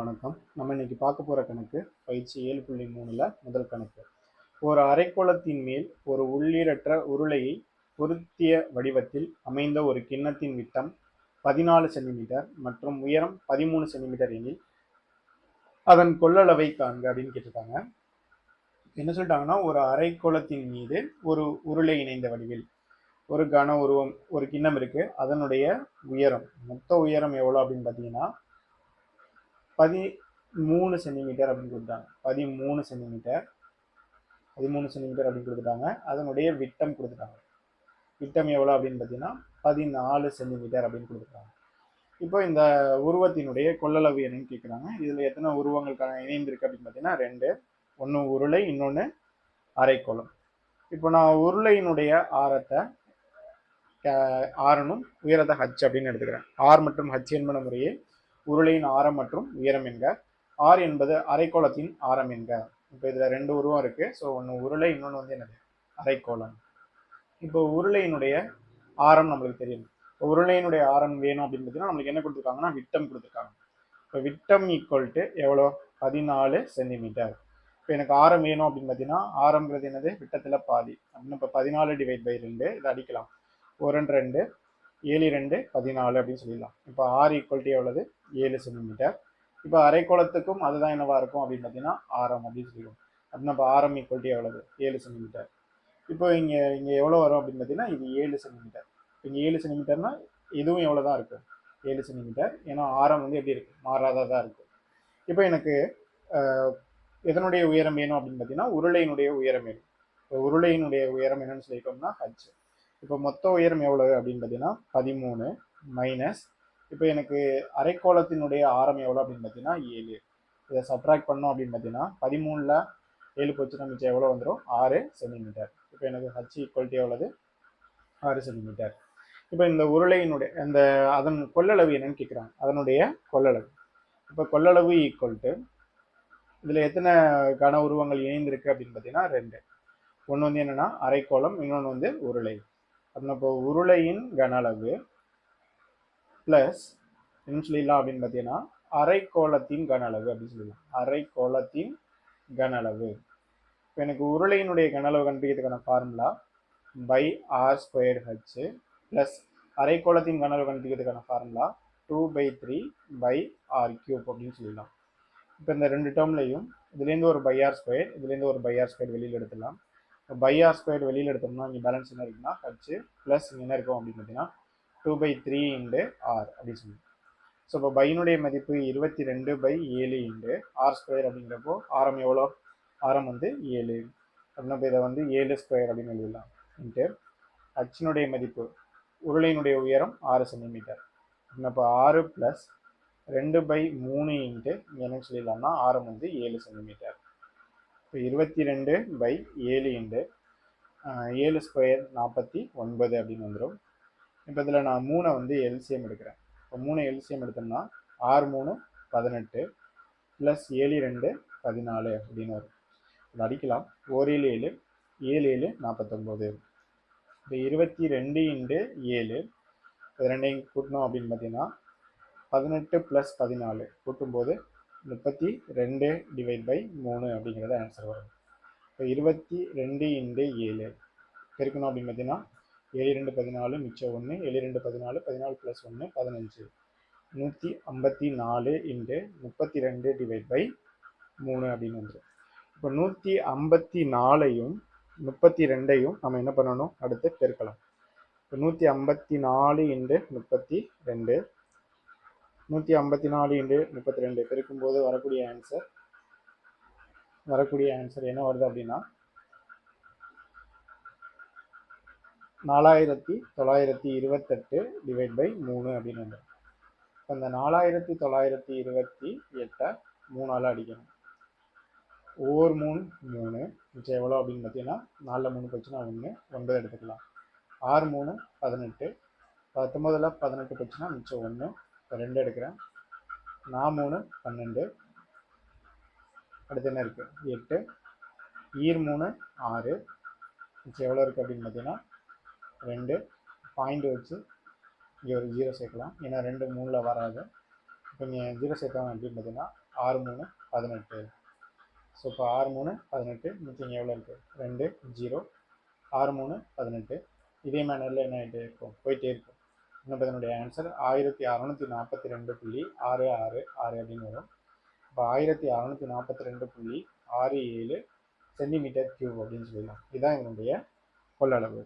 வணக்கம். நம்ம இன்னைக்கு பார்க்க போகிற கணக்கு பயிற்சி ஏழு புள்ளி மூணில் முதல் கணக்கு. ஒரு அரைக்கோளத்தின் மேல் ஒரு உள்ளீரற்ற உருளையை பொருத்திய வடிவத்தில் அமைந்த ஒரு கிண்ணத்தின் விட்டம் பதினாலு சென்டிமீட்டர் மற்றும் உயரம் பதிமூணு சென்டிமீட்டர் எனில் அதன் கொள்ளளவை காண்க அப்படின்னு கேட்டிருக்காங்க. என்ன சொல்லிட்டாங்கன்னா ஒரு அரைக்கோளத்தின் மீது ஒரு உருளை இணைந்த வடிவில் ஒரு கன உருவம் ஒரு கிண்ணம் இருக்கு. அதனுடைய உயரம் மொத்த உயரம் எவ்வளோ அப்படின்னு பார்த்தீங்கன்னா பதிமூணு சென்டிமீட்டர் அப்படின்னு கொடுத்தாங்க பதிமூணு சென்டிமீட்டர். பதிமூணு சென்டிமீட்டர் அப்படின்னு கொடுத்துட்டாங்க. அதனுடைய விட்டம் கொடுத்துட்டாங்க. விட்டம் எவ்வளோ அப்படின்னு பார்த்தீங்கன்னா பதினாலு சென்டிமீட்டர் அப்படின்னு கொடுத்துருக்காங்க இப்போ இந்த உருவத்தினுடைய கொள்ளளவு என்னன்னு கேட்குறாங்க இதில் எத்தனை உருவங்களுக்கான இணைந்திருக்கு அப்படின்னு பார்த்தீங்கன்னா ரெண்டு ஒன்று உருளை இன்னொன்று அரைக்கோளம். இப்போ நான் உருளையினுடைய ஆரத்தை ஆரனும் உயரத்தை ஹச் அப்படின்னு எடுத்துக்கிறேன். ஆர் மற்றும் ஹச் என்பன முறையே உருளையின் ஆரம் மற்றும் உயரம் என்க. ஆர் என்பது அரைக்கோளத்தின் ஆரம் என்க. இப்போ இதில் ரெண்டு உருவம் இருக்குது ஸோ ஒன்று உருளை இன்னொன்று வந்து என்னது? அரைக்கோளம். இப்போ உருளையினுடைய ஆரம் நம்மளுக்கு தெரியும். இப்போ உருளையினுடைய ஆரம் வேணும் அப்படின்னு பார்த்தீங்கன்னா நம்மளுக்கு என்ன கொடுத்துருக்காங்கன்னா விட்டம் கொடுத்துருக்காங்க. இப்போ விட்டம் ஈக்குவல் டு எவ்வளோ? பதினாலு சென்டிமீட்டர் இப்போ எனக்கு ஆரம் வேணும் அப்படின்னு பார்த்தீங்கன்னா ஆரம்ங்கிறது என்னது? விட்டத்தில் பாதி. அப்படின்னு இப்போ பதினாலு டிவைட் பை ரெண்டு இதை அடிக்கலாம். ஒரு ரெண்டு ரெண்டு ஏழு ரெண்டு பதினாலு அப்படின்னு சொல்லிடலாம். இப்போ ஆர் ஈக்குவல்ட்டி எவ்வளவு? ஏழு சென்டிமீட்டர். இப்போ அரைக்கோளத்துக்கும் அதுதான் என்னவா இருக்கும் அப்படின்னு பார்த்தீங்கன்னா ஆரம் அப்படின்னு சொல்லுவோம் அப்படின்னா இப்போ ஆரம் ஈக்குவல்ட்டி எவ்வளவு? ஏழு சென்டிமீட்டர். இப்போ இங்கே இங்கே எவ்வளோ வரும் அப்படின்னு பார்த்தீங்கன்னா இது ஏழு சென்டிமீட்டர். இங்கே ஏழு சென்டிமீட்டர்னா இதுவும் எவ்வளோ தான் இருக்கும்? ஏழு சென்டிமீட்டர். ஏன்னா ஆரம் வந்து எப்படி இருக்கு? மாறாததாக இருக்கும் இப்போ எனக்கு எதனுடைய உயரம் வேணும் அப்படின்னு பார்த்தீங்கன்னா உருளையினுடைய உயரம் வேணும். இப்போ உருளையினுடைய உயரம் என்னன்னு சொல்லிட்டோம்னா ஹச் இப்போ மொத்த உயரம் எவ்வளவு அப்படின்னு பார்த்தீங்கன்னா பதிமூணு மைனஸ் இப்போ எனக்கு அரைக்கோளத்தினுடைய ஆரம் எவ்வளோ அப்படின்னு பார்த்தீங்கன்னா ஏழு. இதை சப்ட்ராக்ட் பண்ணோம் அப்படின்னு பார்த்தீங்கன்னா பதிமூணில் ஏழு போச்சுன்னா மிச்சம் எவ்வளோ வந்துடும் ஆறு சென்டிமீட்டர் இப்போ எனக்கு ஹச் ஈக்குவல்ட்டி எவ்வளவு? ஆறு சென்டிமீட்டர் இப்போ இந்த உருளையினுடைய அந்த அதன் கொள்ளளவு என்னன்னு கேட்குறாங்க அதனுடைய கொள்ளளவு. இப்போ கொள்ளளவு ஈக்குவல் டு இதில் எத்தனை கன உருவங்கள் இணைந்திருக்கு அப்படின்னு பார்த்தீங்கன்னா ரெண்டு. ஒன்று வந்து என்னென்னா அரைக்கோளம் இன்னொன்று வந்து உருளை. அப்படின்னா இப்போ உருளையின் கன அளவு ப்ளஸ் என்ன சொல்லிடலாம் அப்படின்னு பார்த்தீங்கன்னா அரைக்கோளத்தின் கன அளவு அப்படின்னு சொல்லலாம் அரைக்கோளத்தின் கன அளவு. இப்போ எனக்கு உருளையினுடைய கன அளவு கண்டுபிடிக்கிறதுக்கான formula pi r square h plus அரைக்கோளத்தின் கன அளவு கண்டுபிடிக்கிறதுக்கான formula two pi three pi r cube அப்படின்னு சொல்லலாம் இப்போ இந்த ரெண்டு டேர்ம்லையும் இதுலேருந்து ஒரு பை ஆர் ஸ்கொயர் இதுலேருந்து ஒரு பை ஆர் ஸ்கொயர் வெளியில் எடுத்துடலாம். பை ஆர் ஸ்கொயர் வெளியில் எடுத்தோம்னா இங்கே பேலன்ஸ் என்ன இருக்குன்னா ஹச்சு ப்ளஸ் இங்கே என்ன இருக்கும் அப்படின்னு பார்த்தீங்கன்னா two pi three into r அப்படின்னு சொல்லுவோம். ஸோ இப்போ பையனுடைய மதிப்பு இருபத்தி ரெண்டு பை ஏழு இன்டு ஆர் ஸ்கொயர் அப்படிங்கிறப்போ ஆரம் எவ்வளோ? ஆரம் வந்து ஏழு. அப்படின்னா இப்போ இதை வந்து ஏழு ஸ்கொயர் அப்படின்னு எழுதலாம். இன்ட்டு அச்சினுடைய மதிப்பு உருளையினுடைய உயரம் ஆறு சென்டிமீட்டர் அப்படின்னா இப்போ ஆறு ப்ளஸ் ரெண்டு பை மூணு இன்ட்டு என்னன்னு சொல்லிடலாம்னா ஆரம் வந்து ஏழு சென்டிமீட்டர் இப்போ இருபத்தி ரெண்டு பை ஏழு இன்ட்டு ஏழு ஸ்கொயர் நாற்பத்தி ஒன்பது அப்படின்னு வந்துடும் இப்போ இதில் நான் மூணை வந்து எல்சிஎம் எடுக்கிறேன். இப்போ மூணு எல்சிஎம் எடுத்தோம்னா ஆறு மூணு பதினெட்டு ப்ளஸ் ஏழு ரெண்டு பதினாலு அப்படின்னு வரும். இது அடிக்கலாம். ஓரேழு ஏழு ஏழு ஏழு நாற்பத்தொம்போது இப்போ இருபத்தி ரெண்டு இண்டு ஏழு. இது ரெண்டையும் கூட்டணும் அப்படின்னு பார்த்தீங்கன்னா பதினெட்டு ப்ளஸ் பதினாலு. கூட்டும்போது முப்பத்தி ரெண்டு டிவைட் பை மூணு அப்படிங்கிறது ஆன்சர் வரும். இப்போ இருபத்தி ரெண்டு இண்டு ஏழு. பெருக்கணும் அப்படின்னு பார்த்தீங்கன்னா ஏழு ரெண்டு பதினாலு மிச்சம் ஒன்று ஏழு ரெண்டு பதினாலு பதினாலு ப்ளஸ் ஒன்று பதினஞ்சு. நூற்றி ஐம்பத்தி நாலு இன்ட்டு முப்பத்தி ரெண்டு டிவைட் பை மூணு அப்படின்னு வந்துடும் இப்போ நூற்றி ஐம்பத்தி நாலையும் முப்பத்தி ரெண்டையும் நம்ம என்ன பண்ணணும்? அடுத்து பெருக்கலாம். இப்போ நூற்றி ஐம்பத்தி நாலு இன்ட்டு முப்பத்தி ரெண்டு. நூற்றி ஐம்பத்தி நாலு இன்ட்டு முப்பத்தி ரெண்டு. பெருக்கும்போது வரக்கூடிய ஆன்சர் வரக்கூடிய ஆன்சர் என்ன வருது அப்படின்னா நாலாயிரத்தி தொள்ளாயிரத்தி இருபத்தெட்டு டிவைட் பை மூணு அப்படின்னு வந்துடும் இப்போ நாலாயிரத்தி தொள்ளாயிரத்தி இருபத்தி எட்டை மூணால் அடிக்கணும். ஒவ்வொரு மூணு மூணு மிச்சம் எவ்வளோ அப்படின்னு பார்த்தீங்கன்னா நாலில் மூணு போச்சுன்னா ஒன்று ஒன்பது எடுத்துக்கலாம். ஆறு மூணு பதினெட்டு. பத்தொம்போதில் பதினெட்டு போச்சுன்னா மிச்சம் ஒன்று ரெண்டு எடுக்கிறேன். நான் மூணு பன்னெண்டு. அடுத்து என்ன இருக்குது எட்டு. ஈர் மூணு ஆறு. மிச்சம் எவ்வளோ இருக்குது அப்படின்னு பார்த்தீங்கன்னா ரெண்டு பாயிண்ட் வச்சு இங்கே ஒரு ஜீரோ சேர்க்கலாம். ஏன்னா ரெண்டு மூணில் வராது. இப்போ நீங்கள் ஜீரோ சேர்த்தாங்க அப்படின்னு பார்த்தீங்கன்னா ஆறு மூணு பதினெட்டு. ஸோ இப்போ ஆறு மூணு பதினெட்டு மிச்சம் எவ்வளோ இருக்குது ரெண்டு ஜீரோ ஆறு மூணு பதினெட்டு. இதே மேனரில் என்ன ஆகிட்டே இருக்கும்? போயிட்டே இருக்கும். இன்னும் இதனுடைய ஆன்சர் ஆயிரத்தி அறநூற்றி நாற்பத்தி ரெண்டு புள்ளி ஆறு ஆறு ஆறு அப்படின்னு வரும். இப்போ ஆயிரத்தி அறநூற்றி நாற்பத்தி ரெண்டு புள்ளி ஆறு ஏழு சென்டிமீட்டர் கியூப் அப்படின்னு சொல்லிடலாம். இதுதான் இதனுடைய கொள்ளளவு.